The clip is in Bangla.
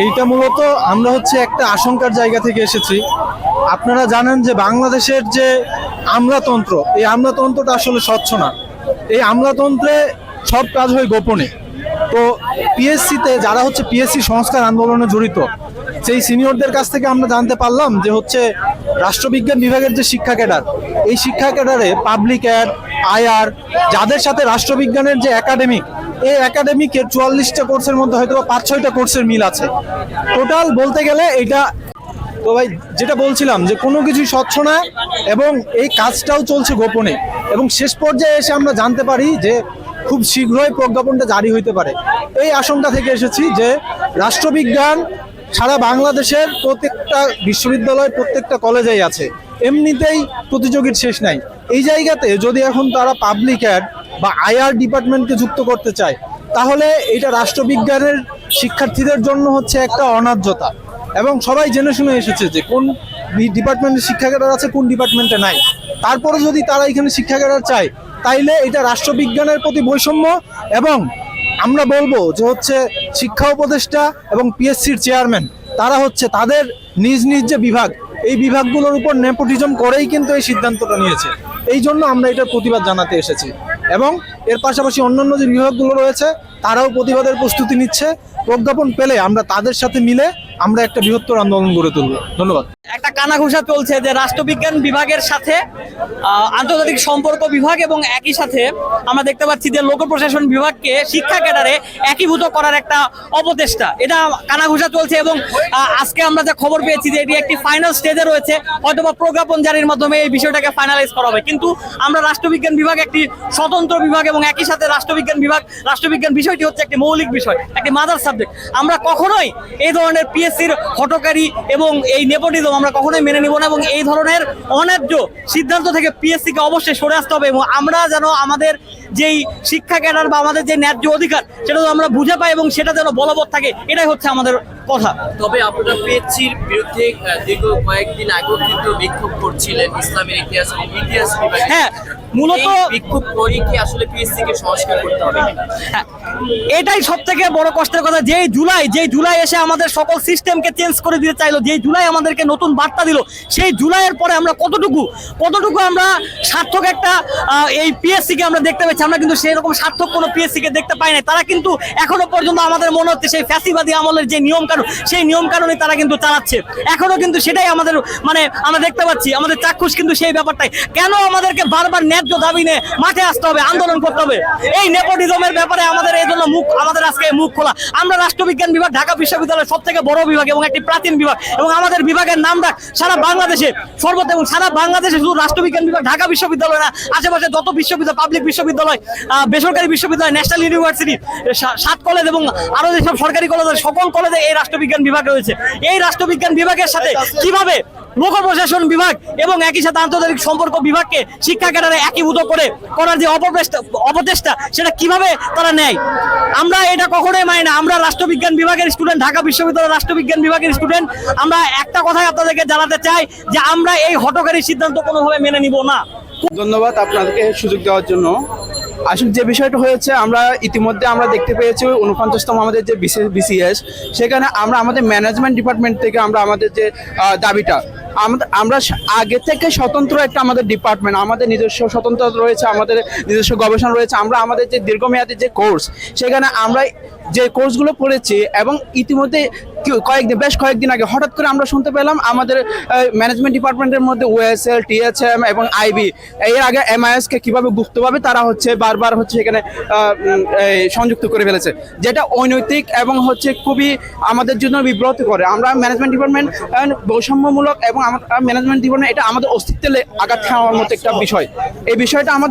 এইটা মূলত আমরা হচ্ছে একটা আশঙ্কার জায়গা থেকে এসেছি। আপনারা জানেন যে বাংলাদেশের যে আমলাতন্ত্র, এই আমলাতন্ত্রটা আসলে স্বচ্ছ না। এই আমলাতন্ত্রে সব কাজ হয় গোপনে। তো পিএসসিতে যারা হচ্ছে পিএসসি সংস্কার আন্দোলনে জড়িত, সেই সিনিয়রদের কাছ থেকে আমরা জানতে পারলাম যে হচ্ছে রাষ্ট্রবিজ্ঞান বিভাগের যে শিক্ষা ক্যাডার, এই শিক্ষা ক্যাডারে পাবলিক অ্যাড আইআর, যাদের সাথে রাষ্ট্রবিজ্ঞানের যে একাডেমিক এই একাডেমিকের চুয়াল্লিশটা কোর্সের মধ্যে হয়তো পাঁচ ছয়টা কোর্সের মিল আছে। টোটাল বলতে গেলে এটা, তো ভাই যেটা বলছিলাম যে কোনো কিছুই স্বচ্ছ না এবং এই কাজটাও চলছে গোপনে। এবং শেষ পর্যায়ে এসে আমরা জানতে পারি যে খুব শীঘ্রই প্রজ্ঞাপনটা জারি হইতে পারে। এই আশঙ্কা থেকে এসেছি যে রাষ্ট্রবিজ্ঞান সারা বাংলাদেশের প্রত্যেকটা বিশ্ববিদ্যালয়, প্রত্যেকটা কলেজেই আছে। এমনিতেই প্রতিযোগীর শেষ নাই। এই জায়গাতে যদি এখন তারা পাবলিক অ্যাড বা আইআর ডিপার্টমেন্টকে যুক্ত করতে চায়, তাহলে এটা রাষ্ট্রবিজ্ঞানের শিক্ষার্থীদের জন্য হচ্ছে একটা অনার্যতা। এবং সবাই জেনে শুনে এসেছে যে কোন ডিপার্টমেন্টের শিক্ষা ক্যাডার আছে, কোন ডিপার্টমেন্টে নাই। তারপরে যদি তারা এখানে শিক্ষা ক্যাডার চায়, তাইলে এটা রাষ্ট্রবিজ্ঞানের প্রতি বৈষম্য এবং আমরা বলব যে হচ্ছে শিক্ষা উপদেষ্টা এবং পিএসসির চেয়ারম্যান তারা হচ্ছে তাদের নিজ নিজ যে বিভাগ, এই বিভাগগুলোর উপর নেপোটিজম করেই কিন্তু এই সিদ্ধান্তটা নিয়েছে। এই জন্য আমরা এটার প্রতিবাদ জানাতে এসেছি। এবং এর পাশাপাশি অন্যান্য যে বিভাগগুলো রয়েছে তারাও প্রতিবাদের প্রস্তুতি নিচ্ছে, প্রজ্ঞাপন পেলে আমরা তাদের সাথে মিলে আমরা একটা বৃহত্তর আন্দোলন গড়ে তুলব। ধন্যবাদ। একটা কানাঘুষা চলছে যে রাষ্ট্রবিজ্ঞান বিভাগের সাথে আন্তর্জাতিক সম্পর্ক বিভাগ এবং একই সাথে আমরা দেখতে পাচ্ছি যে লোক প্রশাসন বিভাগকে শিক্ষা ক্যাডারে একীভূত করার একটা অপচেষ্টা। এটা কানাঘুষা চলছে এবং আজকে আমরা যা খবর পেয়েছি যে এটি একটি ফাইনাল স্টেজে রয়েছে, হয়তোবা প্রজ্ঞাপন জারির মাধ্যমে এই বিষয়টাকে ফাইনালাইজ করা হবে। কিন্তু আমরা রাষ্ট্রবিজ্ঞান বিভাগ একটি স্বতন্ত্র বিভাগ এবং একই সাথে রাষ্ট্রবিজ্ঞান বিভাগ, রাষ্ট্রবিজ্ঞান বিষয়টি হচ্ছে একটি মৌলিক বিষয় একটি মাদার সাবজেক্ট আমরা কখনোই এই ধরনের পিএসসির হটকারী এবং এই নেপোটিজম আমরা কখনোই মেনে নিব না এবং এই ধরনের অন্যায্য সিদ্ধান্ত থেকে পিএসসি কে অবশ্যই সরে আসতে হবে এবং আমরা যেন আমাদের যেই শিক্ষা ক্যাডার বা আমাদের যে ন্যায্য অধিকার সেটা যেন আমরা বুঝে পাই এবং সেটা যেন বলবৎ থাকে এটাই হচ্ছে আমাদের কথা। তবে আপনারা পিএসসির বিরুদ্ধে দীর্ঘ কয়েকদিন আগেও কিন্তু বিক্ষোভ করছিলেন ইসলামের ইতিহাস এবং ইতিহাস হ্যাঁ মূলত বিক্ষোভ করে কি আসলে পিএসসি কে সংস্কার করতে হবে হ্যাঁ, এটাই সব থেকে বড় কষ্টের কথা। যেই জুলাই যেই জুলাই এসে আমাদের সকল সিস্টেমকে চেঞ্জ করে দিতে চাইলো যেই জুলাই আমাদেরকে নতুন বার্তা দিল সেই জুলাইয়ের পরে আমরা কতটুকু কতটুকু আমরা সার্থক একটা এই পিএসসি কে আমরা দেখতে পেয়েছি আমরা কিন্তু সেই রকম সার্থক কোনো পিএসসি কে দেখতে পাই না তারা কিন্তু এখনও পর্যন্ত আমাদের মনে হচ্ছে সেই ফ্যাসিবাদী আমলের যে নিয়ম কানুন সেই নিয়ম কানুনই তারা কিন্তু চালাচ্ছে। এখনও কিন্তু সেটাই আমাদের মানে আমরা দেখতে পাচ্ছি আমাদের চাক্ষুষ কিন্তু সেই ব্যাপারটাই। কেন আমাদেরকে বারবার ন্যায্য দাবি নিয়ে মাঠে আসতে হবে আন্দোলন করতে হবে। এই নেপোটিজমের ব্যাপারে আমাদের এই জন্য মুখ আমাদের আজকে মুখ খোলা। আমরা রাষ্ট্রবিজ্ঞান বিভাগ ঢাকা বিশ্ববিদ্যালয়ের সব থেকে বড় বিভাগ এবং একটি প্রাচীন বিভাগ এবং আমাদের বিভাগের নাম ডাক সারা বাংলাদেশে সর্বত্র এবং সারা বাংলাদেশে শুধু রাষ্ট্রবিজ্ঞান বিভাগ ঢাকা বিশ্ববিদ্যালয় না আশেপাশে যত বিশ্ববিদ্যালয় পাবলিক বিশ্ববিদ্যালয় বেসরকারি বিশ্ববিদ্যালয় ন্যাশনাল ইউনিভার্সিটি সাত কলেজ এবং আরও যেসব সরকারি কলেজ সকল কলেজে এই রাষ্ট্রবিজ্ঞান বিভাগ রয়েছে। এই রাষ্ট্রবিজ্ঞান বিভাগের সাথে কীভাবে লোক প্রশাসন বিভাগ এবং একই সাথে আন্তর্জাতিক সম্পর্ক বিভাগকে শিক্ষা ক্যাডারে একীভূত করে করার যে অপপ্রেষ্টা অপচেষ্টা, সেটা কীভাবে তারা নেয়? আমরা এটা কখনোই মানি না। আমরা রাষ্ট্রবিজ্ঞান বিভাগের স্টুডেন্ট ঢাকা বিশ্ববিদ্যালয়ের রাষ্ট্রবিজ্ঞান বিভাগের স্টুডেন্ট আমরা একটা কথাই আপনাদেরকে জানাতে চাই যে আমরা এই হটকারী সিদ্ধান্ত কোনোভাবে মেনে নিব না। ধন্যবাদ আপনাদেরকে সুযোগ দেওয়ার জন্য। আসলে যে বিষয়টা হয়েছে, আমরা ইতিমধ্যে আমরা দেখতে পেয়েছি উনপঞ্চাশতম আমাদের যে বিশেষ বিসিএস, সেখানে আমরা আমাদের ম্যানেজমেন্ট ডিপার্টমেন্ট থেকে আমরা আমাদের যে দাবিটা আমরা আগে থেকে স্বতন্ত্র একটা আমাদের ডিপার্টমেন্ট আমাদের নিজস্ব স্বতন্ত্র রয়েছে, আমাদের নিজস্ব গবেষণা রয়েছে, আমরা আমাদের যে দীর্ঘমেয়াদী যে কোর্স সেখানে আমরা যে কোর্সগুলো পড়েছি এবং ইতিমধ্যে কয়েকদিন, বেশ কয়েকদিন আগে হঠাৎ করে আমরা শুনতে পেলাম আমাদের ম্যানেজমেন্ট ডিপার্টমেন্টের মধ্যে ওএসএল টিএসএম এবং আইবি এর আগে এমআইএসকে কীভাবে গুপ্তভাবে তারা হচ্ছে বারবার হচ্ছে এখানে সংযুক্ত করে ফেলেছে, যেটা অনৈতিক এবং হচ্ছে খুবই আমাদের জন্য বিব্রত করে আমরা ম্যানেজমেন্ট ডিপার্টমেন্ট বৈষম্যমূলক এবং ম্যানেজমেন্ট ডিপার্টমেন্ট এটা আমাদের অস্তিত্বে আঘাত খাওয়ার মতো একটা বিষয়। এই বিষয়টা আমাদের